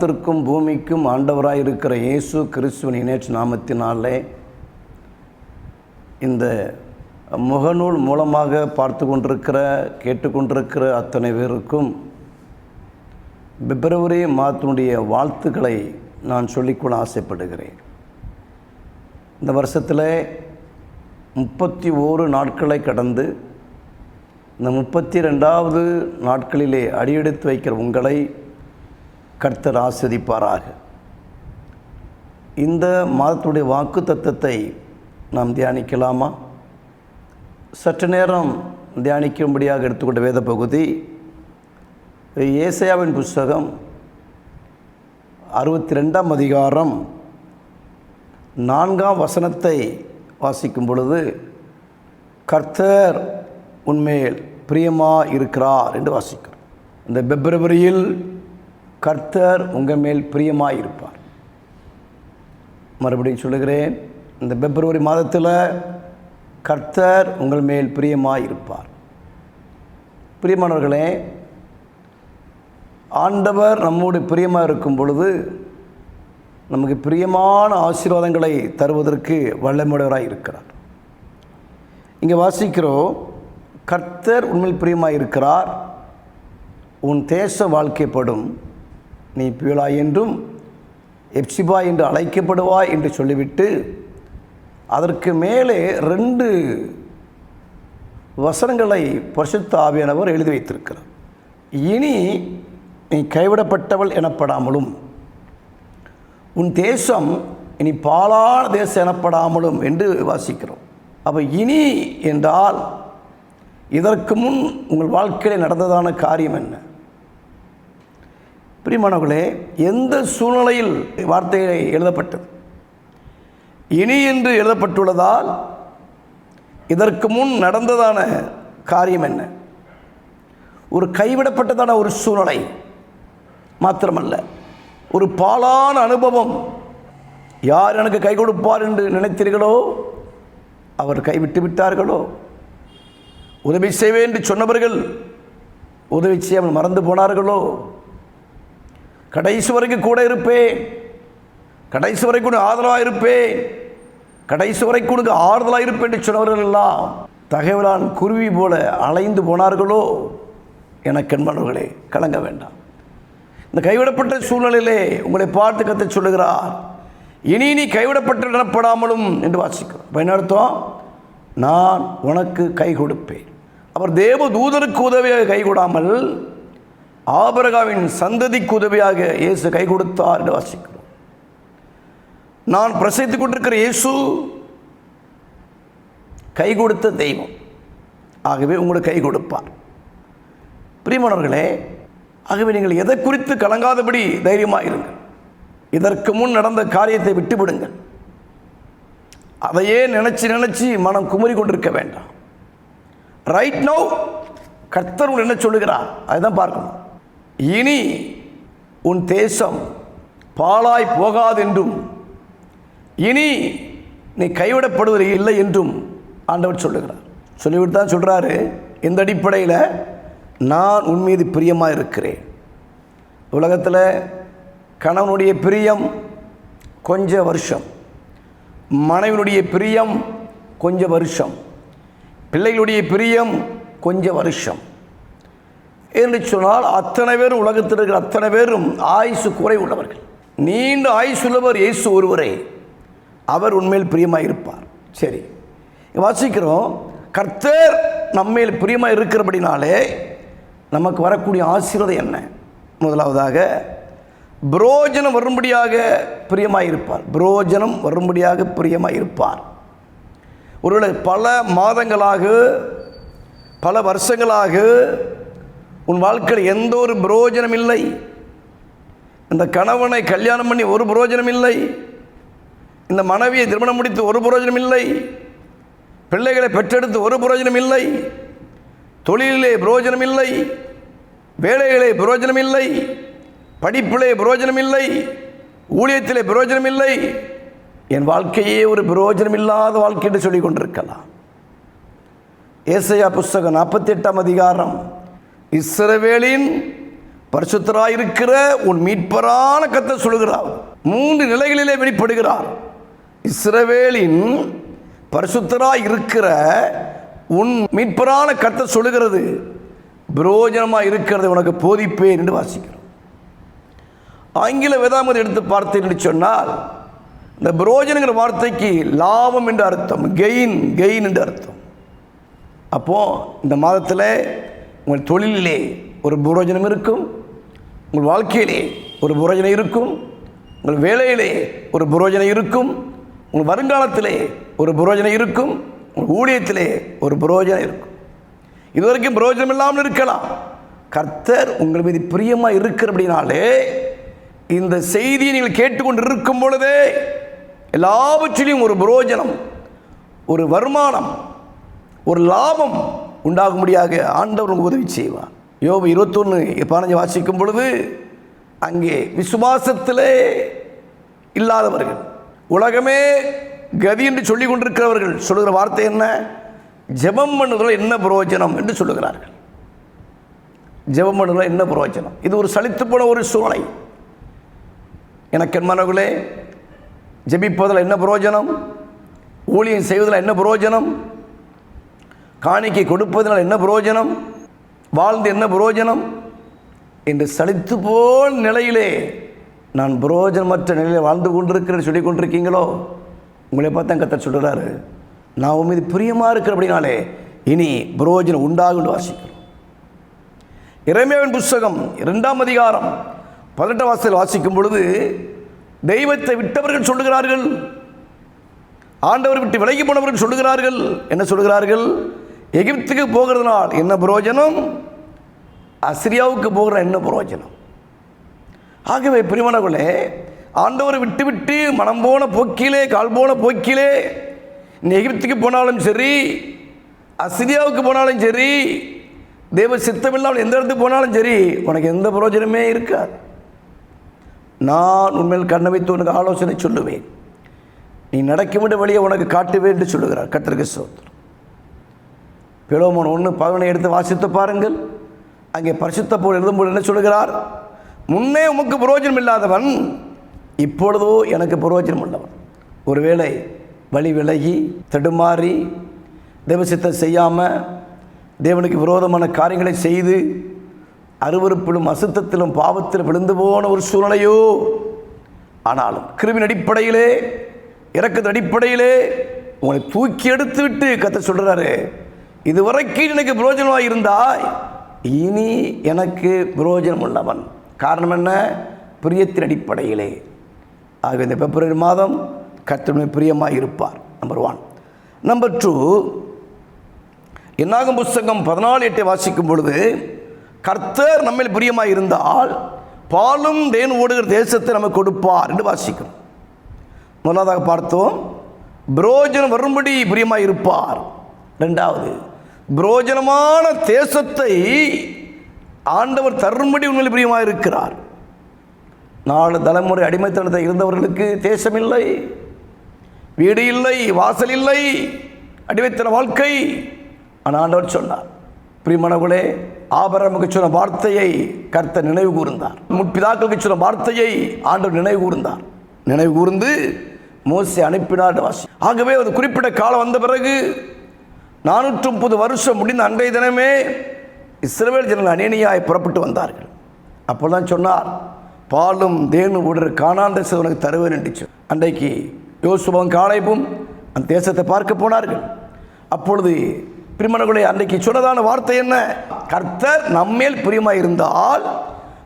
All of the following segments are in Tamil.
வானத்திற்கும் பூமிக்கும் ஆண்டவராய் இருக்கிற இயேசு கிறிஸ்துவின் இணைச்சு நாமத்தினாலே இந்த முகநூல் மூலமாக பார்த்து கொண்டிருக்கிற கேட்டுக்கொண்டிருக்கிற அத்தனை பேருக்கும் பிப்ரவரி மாதத்தினுடைய வாழ்த்துக்களை நான் சொல்லிக்கொள்ள ஆசைப்படுகிறேன். இந்த வருஷத்தில் முப்பத்தி ஓரு நாட்களை கடந்து இந்த முப்பத்தி ரெண்டாவது நாட்களிலே அடியெடுத்து வைக்கிற உங்களை கர்த்தர் ஆஸ்வதிப்பாராக இந்த மாதத்துடைய வாக்கு தத்துவத்தை நாம் தியானிக்கலாமா? சற்று நேரம் தியானிக்கும்படியாக எடுத்துக்கொண்ட வேத பகுதி ஏசையாவின் புஸ்தகம் அறுபத்தி ரெண்டாம் அதிகாரம் நான்காம் வசனத்தை வாசிக்கும் பொழுது கர்த்தர் உண்மையில் பிரியமாக இருக்கிறார் என்று வாசிக்கிறோம். இந்த பிப்ரவரியில் கர்த்தர் உங்கள் மேல் பிரியமாக இருப்பார் மறுபடியும் சொல்லுகிறேன் இந்த பிப்ரவரி மாதத்தில் கர்த்தர் உங்கள் மேல் பிரியமாக இருப்பார் பிரியமானவர்களே ஆண்டவர் நம்மோடு பிரியமாக இருக்கும் பொழுது நமக்கு பிரியமான ஆசீர்வாதங்களை தருவதற்கு வல்லமுடையவராக இருக்கிறார். இங்கே வாசிக்கிறோம் கர்த்தர் உண்மையில் பிரியமாக இருக்கிறார் உன் தேச வாழ்க்கைப்படும் நீ பியூலா என்றும் எப்சிபா என்று அழைக்கப்படுவாய் என்று சொல்லிவிட்டு அதற்கு மேலே ரெண்டு வசனங்களை பரிசுத்த ஆவியானவர் எழுதி வைத்திருக்கிறார். இனி நீ கைவிடப்பட்டவள் எனப்படாமலும் உன் தேசம் இனி பாலான தேசம் எனப்படாமலும் என்று வாசிக்கிறோம். அப்போ இனி என்றால் இதற்கு முன் உங்கள் வாழ்க்கையில் நடந்ததான காரியம் என்ன? பிரிமானவர்களே எந்த சூழ்நிலையில் வார்த்தையை எழுதப்பட்டது? இனி என்று எழுதப்பட்டுள்ளதால் இதற்கு முன் நடந்ததான காரியம் என்ன? ஒரு கைவிடப்பட்டதான ஒரு சூழ்நிலை மாத்திரமல்ல ஒரு பாலான அனுபவம் யார் எனக்கு கை கொடுப்பார் என்று நினைத்தீர்களோ அவர் கைவிட்டு விட்டார்களோ? உதவி செய்வேன் என்று சொன்னவர்கள் உதவி செய்யாமல் மறந்து போனார்களோ? கடைசி வரைக்கும் கூட இருப்பேன். கடைசி வரைக்கும் உனக்கு ஆதரவாக இருப்பேன். கடைசி வரைக்கும் உனக்கு ஆறுதலாக இருப்பேன் என்று சொன்னவர்கள் எல்லாம் தகவலான் குருவி போல அலைந்து போனார்களோ? என கண்மணர்களே கலங்க வேண்டாம். இந்த கைவிடப்பட்ட சூழ்நிலையிலே உங்களை பார்த்து கத்த சொல்லுகிறார். இனி நீ கைவிடப்பட்டு எனப்படாமலும் என்று வாசிக்கிறோம். அப்ப என்ன அர்த்தம்? நான் உனக்கு கை கொடுப்பேன். அவர் தேவ தூதருக்கு உதவியாக கை கொடாமல் ஆபரகாவின் சந்ததிக்கு உதவியாக இயேசு கை கொடுத்தார் என்று வாசிக்கிறோம். நான் பிரசவித்துக் கொண்டிருக்கிற இயேசு கை கொடுத்த தெய்வம். ஆகவே உங்களுக்கு கை கொடுப்பார். பிரியமானவர்களே ஆகவே நீங்கள் எதை குறித்து கலங்காதபடி தைரியமாக இருங்கள். இதற்கு முன் நடந்த காரியத்தை விட்டுவிடுங்கள். அதையே நினச்சி நினச்சி மனம் குமரி கொண்டிருக்க வேண்டாம். ரைட் நோ கர்த்தர் என்ன சொல்லுகிறார்? அதுதான் பார்க்கணும். இனி உன் தேசம் பாழாய் போகாதென்றும் இனி நீ கைவிடப்படுவது இல்லை என்றும் ஆண்டவர் சொல்லுகிறார். சொல்லிவிட்டு தான் சொல்கிறாரு இந்த அடிப்படையில் நான் உன் மீது பிரியமாக இருக்கிறேன். உலகத்தில் கணவனுடைய பிரியம் கொஞ்ச வருஷம் மனைவினுடைய பிரியம் கொஞ்ச வருஷம் பிள்ளைகளுடைய பிரியம் கொஞ்ச வருஷம். என்று சொன்னால் அத்தனை பேரும் உலகத்தில் இருக்கிற அத்தனை பேரும் ஆயுசு குறை உள்ளவர்கள். நீண்ட ஆயுசுள்ளவர் இயேசு ஒருவரே. அவர் உண்மையில் பிரியமாக இருப்பார். சரி. வாசிக்கிறோம். கர்த்தர் நம்மேல் பிரியமாக இருக்கிறபடினாலே நமக்கு வரக்கூடிய ஆசீர்வாதம் என்ன? முதலாவதாக புரோஜனம் வரும்படியாக பிரியமாக இருப்பார். புரோஜனம் வரும்படியாக பிரியமாக இருப்பார். ஒருவேளை பல மாதங்களாக பல வருஷங்களாக உன் வாழ்க்கையில் எந்த ஒரு புரோஜனம் இல்லை. இந்த கணவனை கல்யாணம் பண்ணி ஒரு புரோஜனம் இல்லை. இந்த மனைவியை திருமணம் முடித்து ஒரு புரோஜனம் இல்லை. பிள்ளைகளை பெற்றெடுத்து ஒரு புரோஜனம் இல்லை. தொழிலிலே புரோஜனம் இல்லை. வேலைகளே புரோஜனம் இல்லை. படிப்பிலே புரோஜனம் இல்லை. ஊழியத்திலே புரோஜனம் இல்லை. என் வாழ்க்கையே ஒரு புரோஜனம் இல்லாத வாழ்க்கை என்று சொல்லிக் கொண்டிருக்கலாம். ஏசையா புஸ்தகம் நாற்பத்தி எட்டாம் அதிகாரம். இஸ்ரவேலின் பரிசுத்தராயிருக்கிற உன் மீட்பரான கத்த சொல்கிறார் மூன்று நிலைகளிலே வெளிப்படுகிறார். இஸ்ரவேலின் பரிசுத்தராய் இருக்கிற உன் மீட்பரான கத்த சொல்லுகிறது பிரயோஜனமாக இருக்கிறது உனக்கு போதிப்பேன் என்று வாசிக்கிறோம். ஆங்கில வேதாமதி எடுத்து பார்த்தேன் என்று சொன்னால் இந்த புரோஜனங்கிற வார்த்தைக்கு லாபம் என்று அர்த்தம் கெயின் கெயின் என்று அர்த்தம். அப்போது இந்த மாதத்தில் உங்கள் தொழிலிலே ஒரு புரோஜனம் இருக்கும். உங்கள் வாழ்க்கையிலே ஒரு புரோஜனம் இருக்கும். உங்கள் வேலையிலே ஒரு புரோஜனம் இருக்கும். உங்கள் வருங்காலத்திலே ஒரு புரோஜனம் இருக்கும். உங்கள் ஊழியத்திலே ஒரு புரோஜனம் இருக்கும். இதுவரைக்கும் புரோஜனம் இல்லாமல் இருக்கலாம். கர்த்தர் உங்கள் மீது பிரியமாக இருக்கிறபடினாலே இந்த செய்தியை நீங்கள் கேட்டுக்கொண்டு இருக்கும் பொழுதே எல்லாவற்றிலையும் ஒரு புரோஜனம் ஒரு வருமானம் ஒரு லாபம் உண்டாகும்படியாக ஆண்டவர் உங்களுக்கு உதவி செய்வார். யோபு இருபத்தொன்று பதினஞ்சு வாசிக்கும் பொழுது அங்கே விசுவாசத்திலே இல்லாதவர்கள் உலகமே கதி என்று சொல்லி கொண்டிருக்கிறவர்கள் சொல்லுகிற வார்த்தை என்ன? ஜெபம் பண்ணுறதுல என்ன பிரயோஜனம் என்று சொல்லுகிறார்கள். ஜெபம் பண்ணுறதுல என்ன பிரயோஜனம்? இது ஒரு சலித்து போன ஒரு சூழ்நிலை. எனக்கு மனகுலே ஜெபிப்பதில் என்ன பிரயோஜனம்? ஊழியம் செய்வதில் என்ன பிரயோஜனம்? காணிக்கை கொடுப்பதனால் என்ன பிரயோஜனம் வாழ்ந்து என்ன பிரயோஜனம் என்று சலித்து போல் நிலையிலே நான் பிரயோஜனமற்ற நிலையில் வாழ்ந்து கொண்டிருக்கிறேன் சொல்லி கொண்டிருக்கீங்களோ? உங்களை பார்த்தா கத்தர் சொல்கிறாரு நான் உன் மீது பிரியமாக இருக்கிற அப்படின்னாலே இனி பிரயோஜனம் உண்டாகும் வாசிக்கிறோம். இறைமையாவின் புஸ்தகம் இரண்டாம் அதிகாரம் பதினெட்டாம் வாசல் வாசிக்கும் பொழுது தெய்வத்தை விட்டவர்கள் சொல்லுகிறார்கள் ஆண்டவர் விட்டு விலகி போனவர்கள் சொல்லுகிறார்கள் என்ன சொல்லுகிறார்கள்? எகிப்துக்கு போகிறதுனால் என்ன பிரயோஜனம்? அசிரியாவுக்கு போகிற என்ன பிரயோஜனம்? ஆகவே பிரிமணர்களே ஆண்டவரை விட்டு விட்டு மனம் போன போக்கிலே கால் போன போக்கிலே நீ எகிப்துக்கு போனாலும் சரி அசிரியாவுக்கு போனாலும் சரி தேவ சித்தமில்லாமல் எந்த இடத்துக்கு போனாலும் சரி உனக்கு எந்த பிரயோஜனமே இருக்காது. நான் உண்மையில் கண்ணை வைத்து உனக்கு ஆலோசனை சொல்லுவேன். நீ நடக்க விட வழியை உனக்கு காட்டுவேன் என்று சொல்லுகிறார் கத்திரிக்க சோத்திரம் பிலோமோன் ஒன்று பதினொன்று எடுத்து வாசித்து பாருங்கள். அங்கே பரிசுத்த போல் எழுதும்போது என்ன சொல்கிறார்? முன்னே உமக்கு பிரயோஜனம் இல்லாதவன் இப்பொழுதோ எனக்கு பிரயோஜனம் உள்ளவன் ஒருவேளை வழி விலகி தடுமாறி தேவசித்தம் செய்யாமல் தேவனுக்கு விரோதமான காரியங்களை செய்து அருவருப்பிலும் அசுத்தத்திலும் பாவத்திலும் விழுந்து போன ஒரு சூழ்நிலையோ ஆனாலும் கிருவின் அடிப்படையிலே இறக்கத்தின் அடிப்படையிலே உங்களை தூக்கி எடுத்து விட்டு கத்த சொல்கிறாரு இதுவரைக்கும் எனக்கு புரோஜனமாக இருந்தால் இனி எனக்கு புரோஜனம் உள்ளவன். காரணம் என்ன? பிரியத்தின் அடிப்படையிலே. ஆக இந்த பிப்ரவரி மாதம் கத்தனுடைய பிரியமாக இருப்பார். நம்பர் ஒன் நம்பர் டூ என்னாகும் புஸ்தகம் பதினாலு எட்டை வாசிக்கும் பொழுது கர்த்தர் நம்மில் பிரியமாக இருந்தால் பாலும் தேன் ஓடுகிற தேசத்தை நமக்கு கொடுப்பார் என்று வாசிக்கும் முதலாவதாக பார்த்தோம் புரோஜனம் வரும்படி பிரியமாக இருப்பார். ரெண்டாவது புரோஜனமான தேசத்தை ஆண்டவர் தரும்படி உண்மையில் பிரியமாக இருக்கிறார் நாலு தலைமுறை அடிமைத்தனத்தை இருந்தவர்களுக்கு தேசம் இல்லை வீடு இல்லை வாசல் இல்லை அடிமைத்தன வாழ்க்கை. ஆனால் ஆண்டவர் சொன்னார் பிரிமணகுலே ஆபரமுக்கு சொன்ன வார்த்தையை கர்த்த நினைவு கூர்ந்தார். முற்பிதாக்களுக்கு சொன்ன வார்த்தையை ஆண்டவர் நினைவு கூர்ந்தார். நினைவு கூர்ந்து மோசை அனுப்பினார் வாசி. ஆகவே ஒரு குறிப்பிட்ட காலம் வந்த பிறகு நானூற்று முப்பது வருஷம் முடிந்த அன்றைய தினமே இஸ்ரவேல் ஜனங்கள் அணியணியாய் புறப்பட்டு வந்தார்கள். அப்போதான் சொன்னார் பாலும் தேனும் உடல் காணாந்த உனக்கு தருவேன் என்று அன்றைக்கு யோசுபம் காலைப்பும் அந்த தேசத்தை பார்க்க போனார்கள். அப்பொழுது பிரிமணர்களே அன்றைக்கு சொன்னதான வார்த்தை என்ன? கர்த்தர் நம்மேல் பிரியமாக இருந்தால்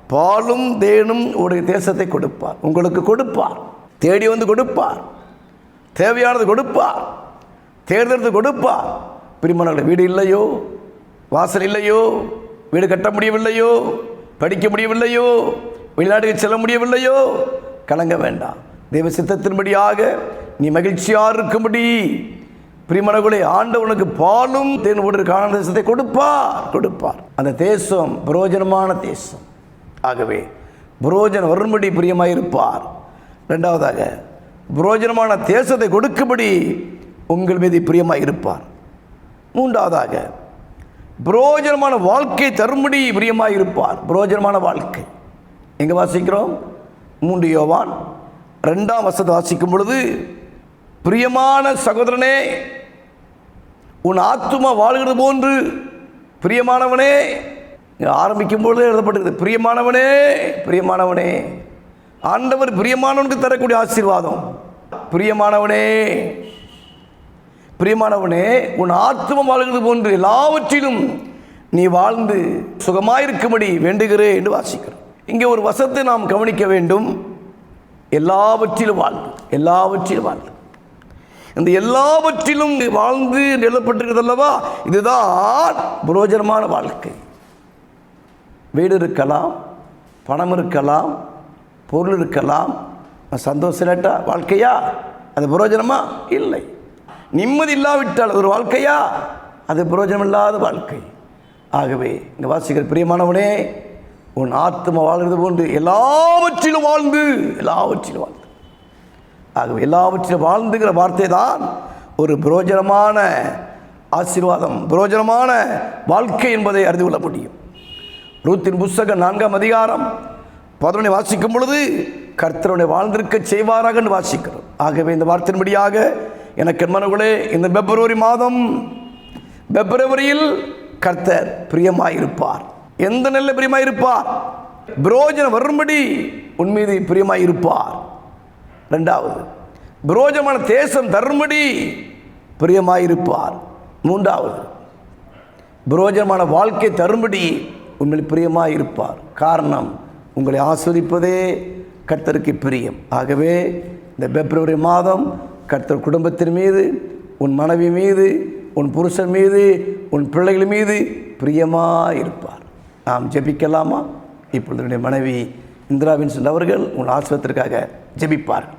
பாலும் தேனும் உடைய தேசத்தை கொடுப்பார். உங்களுக்கு கொடுப்பார். தேடி வந்து கொடுப்பார். தேவையானது கொடுப்பார். தேர்ந்தெடுத்து கொடுப்பார். பிரிமணங்களை வீடு இல்லையோ? வாசல் இல்லையோ? வீடு கட்ட முடியவில்லையோ? படிக்க முடியவில்லையோ? வெளிநாட்டுக்கு செல்ல முடியவில்லையோ? கலங்க வேண்டாம். தெய்வ சித்தத்தின்படியாக நீ மகிழ்ச்சியாக இருக்கும்படி. பிரிமணகுலே ஆண்டவனுக்கு பாலும் தேன் போட்டு காண தேசத்தை கொடுப்பார் கொடுப்பார். அந்த தேசம் புரோஜனமான தேசம். ஆகவே புரோஜன் வரும்படி பிரியமாக இருப்பார். ரெண்டாவதாக புரோஜனமான தேசத்தை கொடுக்கும்படி உங்கள் மீது பிரியமாக இருப்பார். மூன்றாவதாக புரோஜனமான வாழ்க்கை தரும்படி பிரியமாக இருப்பார் புரோஜனமான வாழ்க்கை. எங்கே வாசிக்கிறோம்? மூன்று யோவான் ரெண்டாம் வசத்தை வாசிக்கும் பொழுது பிரியமான சகோதரனே உன் ஆத்துமா வாழ்கிறது போன்று பிரியமானவனே ஆரம்பிக்கும் பொழுது எழுதப்பட்டிருக்குது பிரியமானவனே பிரியமானவனே ஆண்டவர் பிரியமானவனுக்கு தரக்கூடிய ஆசீர்வாதம். பிரியமானவனே பிரியமானவனே உன் ஆத்மம் வாழ்கிறது போன்று எல்லாவற்றிலும் நீ வாழ்ந்து சுகமாயிருக்கும்படி வேண்டுகிறே என்று வாசிக்கிறோம். இங்கே ஒரு வசத்தை நாம் கவனிக்க வேண்டும். எல்லாவற்றிலும் வாழ்ந்து எல்லாவற்றிலும் வாழ்ந்து. இந்த எல்லாவற்றிலும் வாழ்ந்து என்று அல்லவா? இதுதான் புரோஜனமான வாழ்க்கை. வீடு இருக்கலாம் பணம் இருக்கலாம் பொருள் இருக்கலாம். சந்தோஷம் இல்லாட்டா வாழ்க்கையா? அது புரோஜனமா? இல்லை. நிம்மதி இல்லாவிட்டால் ஒரு வாழ்க்கையா? அது பிரயோஜனம் இல்லாத வாழ்க்கை. ஆகவே இந்த வாசிக்கிற பிரியமானவனே உன் ஆத்மா வாழ்கிறது போன்று எல்லாவற்றிலும் வாழ்ந்து எல்லாவற்றிலும் வாழ்ந்து. ஆகவே எல்லாவற்றிலும் வாழ்ந்துங்கிற வார்த்தை தான் ஒரு புரோஜனமான ஆசீர்வாதம் புரோஜனமான வாழ்க்கை என்பதை அறிந்து கொள்ள முடியும். ரூத்தின் புஸ்தகம் நான்காம் அதிகாரம் பதினொன்றை வாசிக்கும் பொழுது கர்த்தரனை வாழ்ந்திருக்க செய்வாராக என்று வாசிக்கிறோம். ஆகவே இந்த வார்த்தையின்படியாக எனக்கு மனங்களே இந்த பிப்ரவரி மாதம் பிப்ரவரியில் கர்த்தர் பிரியமாயிருப்பார். எந்த நல்ல பிரியமாயிருப்பார்? புரோஜனம் வரும்படி உன் மீது பிரியமாயிருப்பார். ரெண்டாவது புரோஜமான தேசம் தரும்படி பிரியமாயிருப்பார். மூன்றாவது புரோஜனமான வாழ்க்கை தரும்படி உண்மையில் பிரியமாக இருப்பார் காரணம் உங்களை ஆஸ்வதிப்பதே கர்த்தருக்கு பிரியம். ஆகவே இந்த பிப்ரவரி மாதம் கர்த்தர் குடும்பத்தின் மீது உன் மனைவி மீது உன் புருஷன் மீது உன் பிள்ளைகள் மீது பிரியமாக இருப்பார். நாம் ஜெபிக்கலாமா? இப்பொழுது என்னுடைய மனைவி இந்திரா வின்சென்ட் அவர்கள் உன் ஆசிரியத்திற்காக ஜெபிப்பார்கள்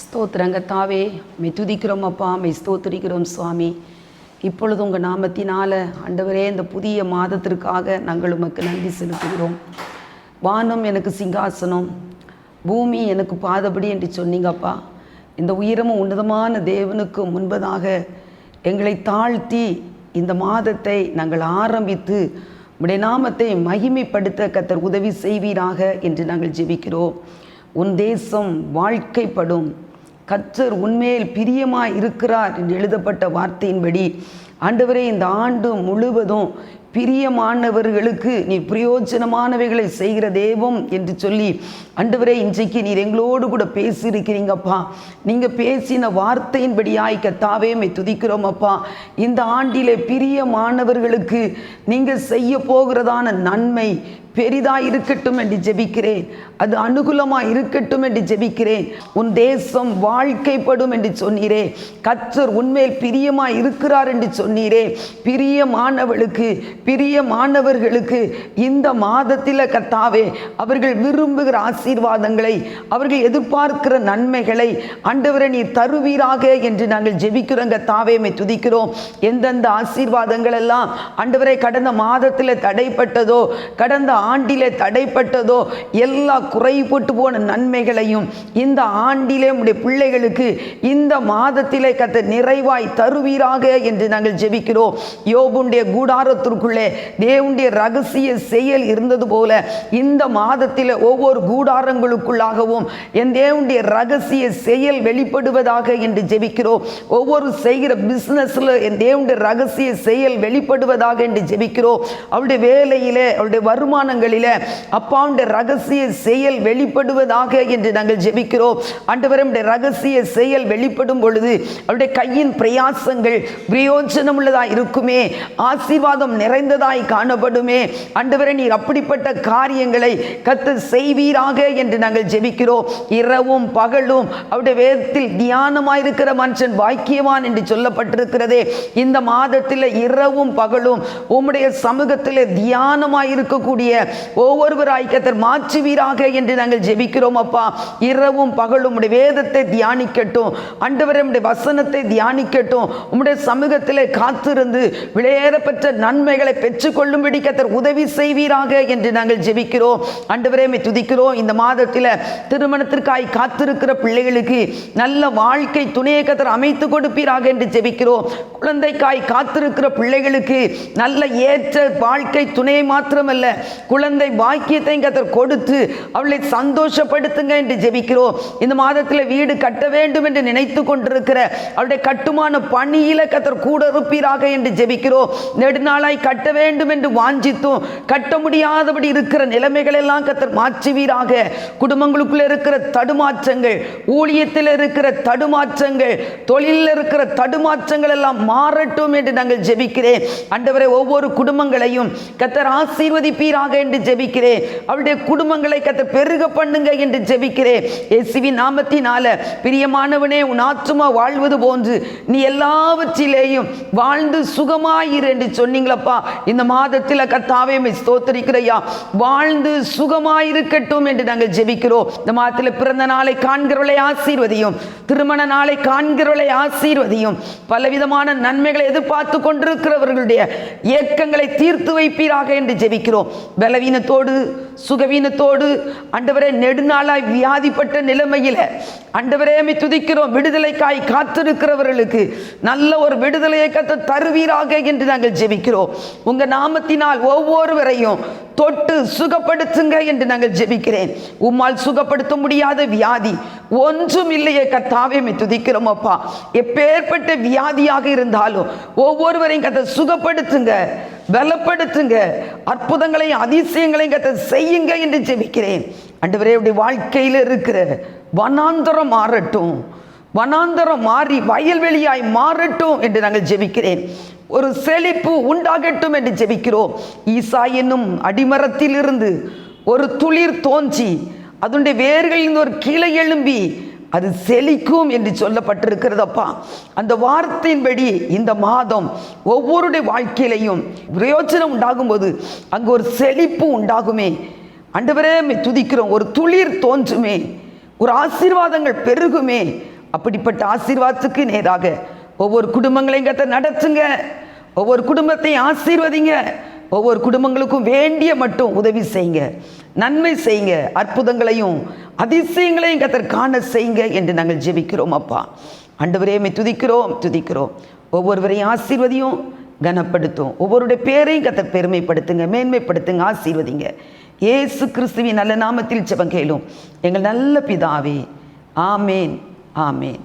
ஸ்தோத்திரங்க தாவே மெய் துதிக்கிறோம் அப்பா மெய் ஸ்தோத்திரிக்கிறோம் சுவாமி. இப்பொழுது உங்கள் நாமத்தினால ஆண்டவரே இந்த புதிய மாதத்திற்காக நாங்கள் உமக்கு நன்றி செலுத்துகிறோம். வானம் எனக்கு சிங்காசனம் பூமி எனக்கு பாதபடி என்று சொன்னீங்கப்பா. இந்த உயரமும் உன்னதமான தேவனுக்கு முன்பதாக எங்களை தாழ்த்தி இந்த மாதத்தை நாங்கள் ஆரம்பித்து உடைய நாமத்தை மகிமைப்படுத்த கத்தர் உதவி செய்வீராக என்று நாங்கள் ஜெபிக்கிறோம். உன் தேசம் வாழ்க்கைப்படும். கச்சர் உண்மையில் பிரியமாக இருக்கிறார் என்று எழுதப்பட்ட வார்த்தையின்படி ஆண்டவரே இந்த ஆண்டு முழுவதும் பிரியமானவர்களுக்கு நீ பிரயோஜனமானவைகளை செய்கிற தேவம் என்று சொல்லி அண்டவரே இன்றைக்கு நீர் எங்களோடு கூட பேசியிருக்கிறீங்கப்பா. நீங்கள் பேசின வார்த்தையின்படியாய் கத்தாவே மை துதிக்கிறோம் அப்பா இந்த ஆண்டிலே பிரியமானவர்களுக்கு நீங்கள் செய்ய போகிறதான நன்மை பெரிதாக இருக்கட்டும் என்று ஜெபிக்கிறேன். அது அனுகூலமாக இருக்கட்டும் என்று ஜெபிக்கிறேன். உன் தேசம் வாழ்க்கைப்படும் என்று சொன்னீரே. கச்சர் உண்மையில் பிரியமாக இருக்கிறார் என்று சொன்னீரே. பிரியமானவளுக்கு பிரியமானவர்களுக்கு இந்த மாதத்தில் கத்தாவே அவர்கள் விரும்புகிற ஆசீர்வாதங்களை அவர்கள் எதிர்பார்க்கிற நன்மைகளை ஆண்டவரை நீர் தருவீராக என்று நாங்கள் ஜெபிக்கிறோங்க தாவேமை துதிக்கிறோம். எந்தெந்த ஆசீர்வாதங்கள் எல்லாம் ஆண்டவரை கடந்த மாதத்தில் தடைப்பட்டதோ கடந்த ஆண்டிலே தடைப்பட்டதோ எல்லா குறைபட்டு போன நன்மைகளையும் இந்த ஆண்டிலே உடைய பிள்ளைகளுக்கு இந்த மாதத்திலே கத்த நிறைவாய் தருவீராக என்று நாங்கள் ஜெபிக்கிறோம். யோபுடைய கூடாரத்திற்குள்ளே தேவனுடைய ரகசிய செயல் இருந்தது போல இந்த மாதத்தில் ஒவ்வொரு கூடாரங்களுக்குள்ளாகவும் என் தேவனுடைய ரகசிய செயல் வெளிப்படுவதாக என்று ஜெபிக்கிறோம். ஒவ்வொரு செய்கிற பிஸ்னஸில் என் தேவனுடைய ரகசிய செயல் வெளிப்படுவதாக என்று ஜெபிக்கிறோம். அவருடைய வேலையிலே அவருடைய வருமானங்களிலே அப்பாவுடைய ரகசிய செயல் வெளிப்படுவதாக என்று நாங்கள் ஜெபிக்கிறோம். ஆண்டவரமுடைய ரகசிய செயல் வெளிப்படும் பொழுது அவருடைய கையின் பிரயாசங்கள் பிரயோஜனம் உள்ளதாக இருக்குமே. ஆசீர்வாதம் நிறைந்ததாய் காணப்படுமே. ஆண்டவரே நீர் அப்படிப்பட்ட காரியங்களை கத்து செய்வீராக என்று நாங்கள் ஜெபிக்கிறோம். இரவும் பகலும் அவருடைய வேதத்தில் தியானமாயிருக்கிற மனுஷன் பாக்கியவான் என்று சொல்லப்பட்டிருக்கிறதே. இந்த மாதத்தில் இரவும் பகலும் உம்முடைய சமூகத்தில் தியானமாயிருக்கக்கூடிய ஒவ்வொருவராய் கத்தர் மாற்றுவீராக என்று நாங்கள் ஜெபிக்கிறோம் அப்பா. இரவும் பகலும் உடைய வேதத்தை தியானிக்கட்டும். ஆண்டவரே உடைய வசனத்தை தியானிக்கட்டும். உம்முடைய சமூகத்தில் காத்திருந்து விளையேறப்பெற்ற நன்மைகளை பெற்றுக்கொள்ளும்படி கத்தர் உதவி செய்வீராக என்று நாங்கள் ஜெபிக்கிறோம். அண்டவரே துதிக்கிறோம். இந்த மாதத்தில் திருமணத்திற்காய் காத்திருக்கிற பிள்ளைகளுக்கு நல்ல வாழ்க்கை துணையை கத்தர் அமைத்து கொடுப்பீராக என்று ஜெபிக்கிறோம். குழந்தைக்காய் காத்திருக்கிற பிள்ளைகளுக்கு நல்ல ஏற்ற வாழ்க்கை துணையை மாத்திரமல்ல குழந்தை பாக்கியத்தை கத்தர் கொடுத்து அவளை சந்தோஷப்படுத்துங்க என்று ஜெபிக்கிறோம். இந்த மாதத்தில் வீடு கட்ட வேண்டும் என்று நினைத்து கொண்டிருக்கிற அவருடைய கட்டுமான பணியில கத்தர் கூட இருப்பீராக என்று ஜெபிக்கிறோம். நெடுநாளாய் கட்ட வேண்டும் என்று வாஞ்சித்தும். கட்ட முடியாதபடி இருக்கிற நிலைமைகள் எல்லாம் கத்தர் மாற்றுவீராக. குடும்பங்களுக்குள்ள இருக்கிற தடுமாற்றங்கள் ஊழியத்தில் இருக்கிற தடுமாற்றங்கள் தொழிலில் இருக்கிற தடுமாற்றங்கள் எல்லாம் மாறட்டும் என்று நாங்கள் ஜெபிக்கிறேன். அண்டவரை ஒவ்வொரு குடும்பங்களையும் கத்தர் ஆசீர்வதிப்பீராக என்று ஜெபிக்கிறேன். அவருடைய குடும்பங்களை கத்த பெருக பண்ணுங்க என்று ஜெபிக்கிறேன். எஸ்வி நாமத்தினால பிரியமானவனே உன் ஆற்றுமா வாழ்வது போன்று நீ எல்லாவற்றிலேயும் வாழ்ந்து சுகமாயிரு என்று சொன்னீங்களப்பா. இந்த மாதத்தில் கத்தாவே மிஸ் ஸ்தோத்தரிக்கிறையா. வாழ்ந்து சுகமாயிருக்கட்டும் என்று நாங்கள் ஜெபிக்கிறோம். இந்த மாதத்தில் பிறந்த நாளை காண்கிறவளை ஆசீர்வதியும் திருமண நாளை காண்கிறவளை ஆசீர்வதியும் பலவிதமான நன்மைகளை எதிர்பார்த்து கொண்டிருக்கிறவர்களுடைய இயக்கங்களை தீர்த்து வைப்பீராக என்று ஜெபிக்கிறோம். பலவீனத்தோடு சுகவீனத்தோடு ஆண்டவரே நெடுநாளாய் வியாதிப்பட்ட நிலைமையில் ஆண்டவரே துதிக்கிறோம். விடுதலைக்காய் காத்திருக்கிறவர்களுக்கு நல்ல ஒரு விடுதலையை கத்த தருவீராக என்று நாங்கள் ஜெபிக்கிறோம். உங்கள் நாமத்தினால் ஒவ்வொருவரையும் தொட்டு சுகப்படுத்துங்க என்று நாங்கள் ஜெபிக்கிறேன். உம்மால் சுகப்படுத்த முடியாத வியாதி ஒன்றும் இல்லையே கத்தாவே மை துதிக்கிறோம் அப்பா. எப்பேற்பட்ட வியாதியாக இருந்தாலும் ஒவ்வொருவரையும் கத்த சுகப்படுத்துங்க. பலப்படுத்துங்க. அற்புதங்களையும் அதிசயங்களையும் கத்த செய்யுங்க என்று ஜெபிக்கிறேன். அண்டவரே இப்படி வாழ்க்கையில் இருக்கிற வனாந்தரம் மாறட்டும். வனாந்தரம் மாறி வயல்வெளியாய் மாறட்டும் என்று நாங்கள் ஜெபிக்கிறேன். ஒரு செழிப்பு உண்டாகட்டும் என்று ஜெபிக்கிறோம். ஈசா என்னும் அடிமரத்திலிருந்து ஒரு துளிர் தோன்றி அதனுடைய வேர்களில் ஒரு கீழே எழும்பி அது செழிக்கும் என்று சொல்லப்பட்டிருக்கிறதப்பா. அந்த வார்த்தையின்படி இந்த மாதம் ஒவ்வொருடைய வாழ்க்கையிலையும் பிரயோஜனம் உண்டாகும்போது அங்கு ஒரு செழிப்பு உண்டாகுமே. அண்டவரே துதிக்கிறோம். ஒரு துளிர் தோன்றுமே. ஒரு ஆசீர்வாதங்கள் பெருகுமே. அப்படிப்பட்ட ஆசீர்வாதத்துக்கு நேராக ஒவ்வொரு குடும்பங்களையும் கத்த நடத்துங்க. ஒவ்வொரு குடும்பத்தையும் ஆசீர்வதிங்க. ஒவ்வொரு குடும்பங்களுக்கும் வேண்டிய மட்டும் உதவி செய்யுங்க. நன்மை செய்யுங்க அற்புதங்களையும் அதிசயங்களையும் கத்தர் காண செய்யுங்க என்று நாங்கள் ஜெபிக்கிறோம் அப்பா. அண்டவரையுமே துதிக்கிறோம் துதிக்கிறோம். ஒவ்வொருவரையும் ஆசீர்வதியும் கனப்படுத்தும். ஒவ்வொருடைய பேரையும் கத்தர் பெருமைப்படுத்துங்க மேன்மைப்படுத்துங்க ஆசீர்வதிங்க. இயேசு கிறிஸ்துவின் நல்ல நாமத்தில் ஜெபம் கேளும். எங்கள் நல்ல பிதாவே ஆமேன் ஆமேன்.